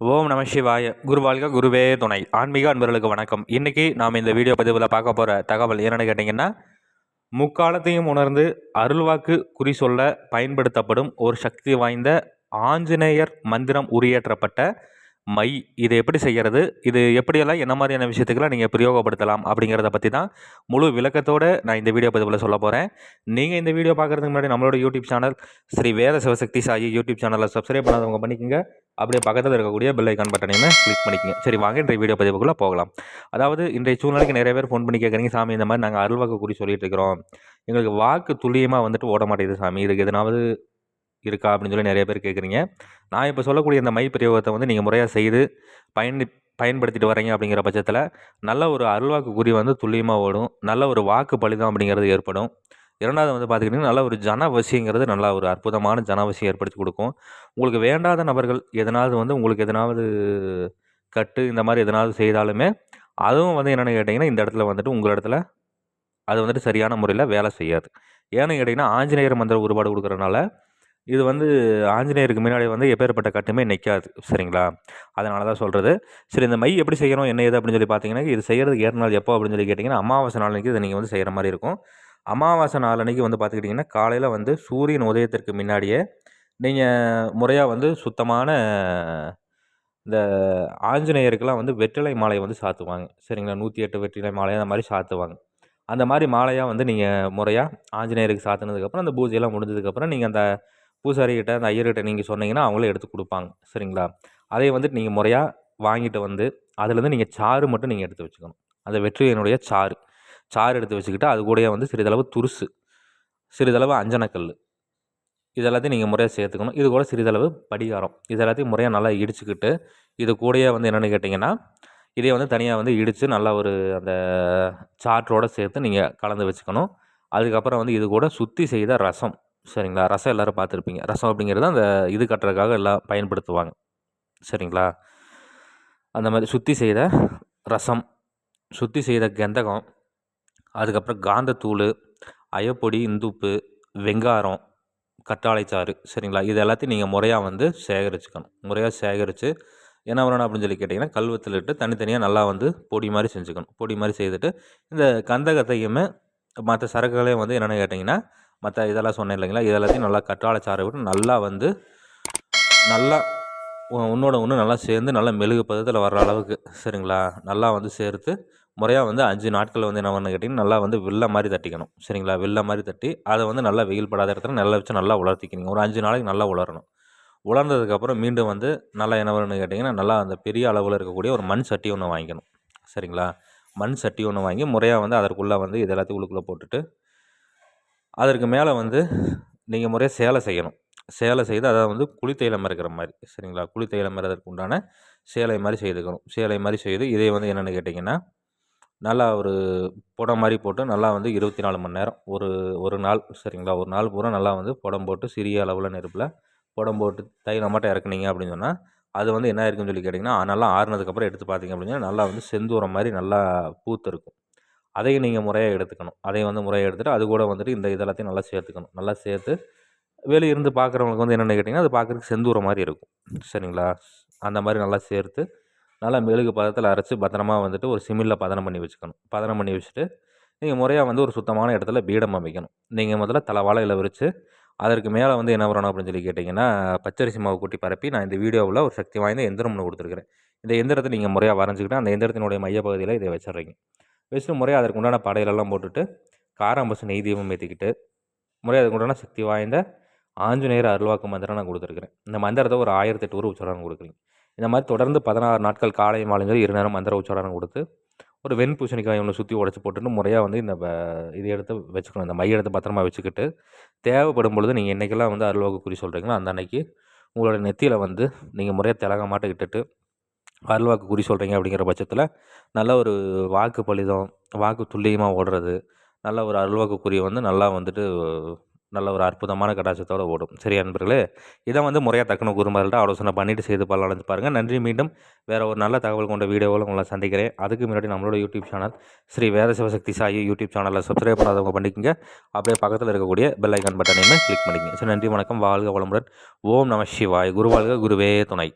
ஓம் நம சிவாய. குருவாழ்க குருவே துணை. ஆன்மீக அன்பர்களுக்கு வணக்கம். இன்றைக்கி நாம் இந்த வீடியோ பதிவில் பார்க்க போகிற தகவல் என்னென்னு கேட்டிங்கன்னா முக்காலத்தையும் உணர்ந்து அருள்வாக்கு குறி சொல்ல பயன்படுத்தப்படும் ஒரு சக்தி வாய்ந்த ஆஞ்சநேயர் மந்திரம் உரியேற்றப்பட்ட மை. இது எப்படி செய்கிறது இது எப்படியெல்லாம் என்ன மாதிரியான விஷயத்துக்கெல்லாம் நீங்கள் பிரயோகப்படுத்தலாம் அப்படிங்கிறத பற்றி தான் முழு விளக்கத்தோடு நான் இந்த வீடியோ பதிவில் சொல்ல போகிறேன் நீங்கள் இந்த வீடியோ பார்க்குறதுக்கு முன்னாடி நம்மளோட YouTube channel Sri Veda Sivasakthi Sai YouTube சேனலை சப்ஸ்கிரைப் பண்ணாதவங்க பண்ணிக்கோங்க. அப்படியே பக்கத்தில் இருக்கக்கூடிய பெல் ஐக்கான் பட்டனையுமே கிளிக் பண்ணிக்கங்க. சரி வாங்க இன்றைய வீடியோ பதிவுக்குள்ளே போகலாம். அதாவது இன்றைய சூழ்நிலைக்கு நிறைய பேர் ஃபோன் பண்ணி கேட்குறீங்க சாமி இந்த மாதிரி நாங்கள் அருள்வாக்கு குறி சொல்லிட்டு இருக்கிறோம். எங்களுக்கு வாக்கு துல்லியமாக வந்துட்டு ஓட மாட்டேங்குது சாமி. இதுக்கு எதனாவது இருக்கா? அப்படின்னு சொல்லி நிறைய பேர் கேட்குறீங்க நான் இப்போ சொல்லக்கூடிய இந்த மை பிரயோகத்தை வந்து நீங்கள் முறையாக செய்து பயன் பயன்படுத்திட்டு வரீங்க அப்படிங்கிற பட்சத்தில் நல்ல ஒரு அருள்வாக்கு குறி வந்து துல்லியமாக ஓடும். நல்ல ஒரு வாக்கு பழுதம் அப்படிங்கிறது ஏற்படும். இரண்டாவது வந்து பார்த்துக்கிட்டிங்கன்னா நல்ல ஒரு ஜனவசிங்கிறது நல்லா ஒரு அற்புதமான ஜனவசியம் ஏற்படுத்தி கொடுக்கும். உங்களுக்கு வேண்டாத நபர்கள் எதனாவது வந்து உங்களுக்கு எதனாவது கட்டு இந்த மாதிரி எதனாவது செய்தாலுமே அதுவும் வந்து என்னென்னு கேட்டிங்கன்னா இந்த இடத்துல வந்துட்டு உங்கள் இடத்துல அது வந்துட்டு சரியான முறையில் வேலை செய்யாது. ஏன்னு கேட்டிங்கன்னா ஆஞ்சநேயர் மந்திர உருவாடு கொடுக்குறனால இது வந்து ஆஞ்சநேயருக்கு முன்னாடி வந்து எப்பேற்பட்ட கட்டுமே நிற்காது சரிங்களா? அதனால தான் சொல்கிறது சரி இந்த மை எப்படி செய்யணும் என்ன ஏது அப்படின்னு சொல்லி பார்த்தீங்கன்னா இது செய்கிறதுக்கு ஏற்ற நாள் எப்போ அப்படின்னு சொல்லி கேட்டிங்கன்னா அமாவாசை நாளைக்கு இதை நீங்கள் வந்து செய்கிற மாதிரி இருக்கும். அமாவாசை நாளன்னைக்கு வந்து பார்த்துக்கிட்டிங்கன்னா காலையில் வந்து சூரியன் உதயத்திற்கு முன்னாடியே நீங்கள் முறையாக வந்து சுத்தமான இந்த ஆஞ்சநேயருக்கெல்லாம் வந்து வெற்றிலை மாலை வந்து சாத்துவாங்க. சரிங்களா? நூற்றி எட்டு வெற்றிலை மாலை அந்த மாதிரி சாத்துவாங்க. அந்த மாதிரி மாலையாக வந்து நீங்கள் முறையாக ஆஞ்சநேயருக்கு சாத்தினதுக்கப்புறம் அந்த பூஜையெல்லாம் முடிஞ்சதுக்கப்புறம் நீங்கள் அந்த பூசாரிக்கிட்ட அந்த ஐயர்கிட்ட நீங்கள் சொன்னீங்கன்னா அவங்களே எடுத்து கொடுப்பாங்க. சரிங்களா? அதை வந்துட்டு நீங்கள் முறையாக வாங்கிட்டு வந்து அதுலேருந்து நீங்கள் சாறு மட்டும் நீங்கள் எடுத்து வச்சுக்கணும். அந்த வெற்றிலையினுடைய சாறு. சாறு எடுத்து வச்சுக்கிட்டு அது கூடயே வந்து சிறிதளவு துருசு சிறிதளவு அஞ்சனக்கல் இது எல்லாத்தையும் நீங்கள் முறையாக சேர்த்துக்கணும். இது கூட சிறிதளவு படிகாரம். இது எல்லாத்தையும் முறையாக நல்லா இடிச்சுக்கிட்டு இது கூடயே வந்து என்னென்னு கேட்டிங்கன்னா இதே வந்து தனியாக வந்து இடித்து நல்லா ஒரு அந்த சாற்றோடு சேர்த்து நீங்கள் கலந்து வச்சுக்கணும். அதுக்கப்புறம் வந்து இது கூட சுற்றி செய்த ரசம் சரிங்களா? ரசம் எல்லோரும் பார்த்துருப்பீங்க. ரசம் அப்படிங்கிறது அந்த இது கட்டுறதுக்காக எல்லாம் பயன்படுத்துவாங்க. சரிங்களா? அந்த மாதிரி சுற்றி செய்த ரசம் சுற்றி செய்த கந்தகம் அதுக்கப்புறம் காந்தத்தூள் அயப்பொடி இந்துப்பு வெங்காரம் கற்றாழைச்சாறு சரிங்களா? இது எல்லாத்தையும் நீங்கள் முறையாக வந்து சேகரிச்சுக்கணும். முறையாக சேகரித்து என்ன வரணும் அப்படின்னு சொல்லி கேட்டிங்கன்னா கல்வத்தில் இட்டு தனித்தனியாக நல்லா வந்து பொடி மாதிரி செஞ்சுக்கணும். பொடி மாதிரி செய்துட்டு இந்த கந்தகத்தையுமே மற்ற சரக்குகளையும் வந்து என்னென்னு கேட்டிங்கன்னா மற்ற இதெல்லாம் சொன்னேன் இல்லைங்களா? இதெல்லாத்தையும் நல்லா கற்றாழை சாறை விட்டு நல்லா வந்து நல்லா உன்னோட ஒன்று நல்லா சேர்ந்து நல்லா மெழுகு பதத்தில் வர்ற அளவுக்கு சரிங்களா? நல்லா வந்து சேர்த்து முறையாக வந்து அஞ்சு நாட்கள் வந்து என்ன பண்ணு கேட்டிங்கன்னா நல்லா வந்து வெள்ளை மாதிரி தட்டிக்கணும் சரிங்களா? வெள்ளை மாதிரி தட்டி அதை வந்து நல்லா வெயில் படாத இடத்துல நல்லா வச்சு நல்லா உலர்த்திக்கணும் ஒரு அஞ்சு நாளைக்கு நல்லா உலரணும். உலர்ந்ததுக்கப்புறம் மீண்டும் வந்து நல்லா என்ன வரும்னு கேட்டிங்கன்னா நல்லா அந்த பெரிய அளவில் இருக்கக்கூடிய ஒரு மண் சட்டி ஒன்று வாங்கிக்கணும் சரிங்களா? மண் சட்டி ஒன்று வாங்கி முறையாக வந்து அதற்குள்ளே வந்து இது எல்லாத்தையும் உள்ளுக்குள்ளே போட்டுட்டு அதற்கு மேலே வந்து நீங்கள் முறையாக சேலை செய்யணும். சேலை செய்து அதை வந்து குளித்தைலம் இருக்கிற மாதிரி சரிங்களா? குளித்தைலம் மறதற்கு உண்டான சேலை மாதிரி செய்துக்கணும். சேலை மாதிரி செய்து இதே வந்து என்னென்னு கேட்டிங்கன்னா நல்லா ஒரு புடம் மாதிரி போட்டு நல்லா வந்து இருபத்தி நாலு மணி நேரம் ஒரு ஒரு நாள் சரிங்களா? ஒரு நாள் பூரா நல்லா வந்து புடம் போட்டு சிறிய அளவில் நெருப்பில் புடம் போட்டு தைலம் மட்டும் இறக்குனீங்க அப்படின்னு சொன்னால் அது வந்து என்ன இருக்குன்னு சொல்லி கேட்டிங்கன்னா நல்லா ஆறுனதுக்கப்புறம் எடுத்து பார்த்தீங்க அப்படின்னா நல்லா வந்து செந்தூரம் மாதிரி நல்லா பூத்து இருக்கும் அதையும் நீங்கள் முறையாக எடுத்துக்கணும். அதையும் வந்து முறையாக எடுத்துகிட்டு அது கூட வந்துட்டு இந்த இதெல்லாத்தையும் நல்லா சேர்த்துக்கணும். நல்லா சேர்த்து வெளியே இருந்து பார்க்குறவங்களுக்கு வந்து என்னென்னு கேட்டிங்கன்னா அது பார்க்குறதுக்கு செந்தூரம் மாதிரி இருக்கும். சரிங்களா? அந்த மாதிரி நல்லா சேர்த்து நல்லா மெழுகு பதத்தில் அரைச்சி பத்திரமா வந்துட்டு ஒரு சிமிலில் பதனம் பண்ணி வச்சுக்கணும். பதனம் பண்ணி வச்சுட்டு நீங்கள் முறையாக வந்து ஒரு சுத்தமான இடத்துல பீடம் அமைக்கணும். நீங்கள் முதல்ல தலை வாழையில் விரித்து அதற்கு மேலே வந்து என்ன வரணும் அப்படின்னு சொல்லி கேட்டிங்கன்னா பச்சரிசி மாவு கூட்டி பரப்பி நான் இந்த வீடியோவில் ஒரு சக்தி வாய்ந்த எந்திரம் ஒன்று கொடுத்துருக்குறேன். இந்த எந்திரத்தை நீங்கள் முறையாக வரைஞ்சிக்கிட்டு அந்த எந்திரத்தினுடைய மையப்பகுதியில் இதை வச்சிடுறீங்க. வச்சுட்டு முறையாக அதற்கு உண்டான படையிலெல்லாம் போட்டுட்டு காராம்பசு நெய் தீபம் ஏற்றிக்கிட்டு முறையாக அதுக்கு உண்டான சக்தி வாய்ந்த ஆஞ்சநேயர் அருள்வாக்கு மந்திரம் நான் கொடுத்துருக்குறேன். இந்த மந்திரத்தை ஒரு ஆயிரத்தி எட்டு ஊர் உச்சாரணம் கொடுக்குறீங்க. இந்த மாதிரி தொடர்ந்து பதினாறு நாட்கள் காலை மாலைஞ்சல் இரு நேரம் மந்திர உச்சாரணம் கொடுத்து ஒரு வெண் பூசணிக்காய் ஒன்று சுற்றி உடச்சி போட்டுட்டு முறையாக வந்து இந்த இதை எடுத்து வச்சுக்கணும். இந்த மைய எடுத்து பத்திரமா வச்சுக்கிட்டு தேவைப்படும் பொழுது நீங்கள் என்றைக்கெல்லாம் வந்து அருள்வாக்கு குறி சொல்கிறீங்களோ அந்த அன்னைக்கு உங்களோட நெத்தியில் வந்து நீங்கள் முறையாக திலக மாட்டை இட்டுட்டு அருள்வாக்கு குறி சொல்கிறீங்க அப்படிங்கிற பட்சத்தில் நல்ல ஒரு வாக்கு பலிதம் வாக்கு துல்லியமாக ஓடுறது நல்ல ஒரு அருள்வாக்கு குறியை வந்து நல்லா வந்துட்டு நல்ல ஒரு அற்புதமான கடாச்சத்தோடு ஓடும். சரி அன்பர்களே இதை வந்து முறையாக தக்கன குருமார்கள்ட்ட ஆலோசனை பண்ணிவிட்டு செய்து பலனடைஞ்சு பாருங்கள் நன்றி மீண்டும் வேறு ஒரு நல்ல தகவல் கொண்ட வீடியோவில் உங்களை சந்திக்கிறேன். அதுக்கு முன்னாடி நம்மளோட YouTube channel Sri Veda Sivasakthi Sai YouTube சேனலில் சப்ஸ்கிரைப் பண்ணாதவங்க பண்ணிக்கோங்க. அப்படியே பக்கத்தில் இருக்கக்கூடிய பெல் ஐக்கான் பட்டனையுமே கிளிக் பண்ணிக்கங்க. சரி நன்றி வணக்கம். வாழ்க வளமுடன். ஓம் நம சிவாய். குருவாழ்க குருவே துணை.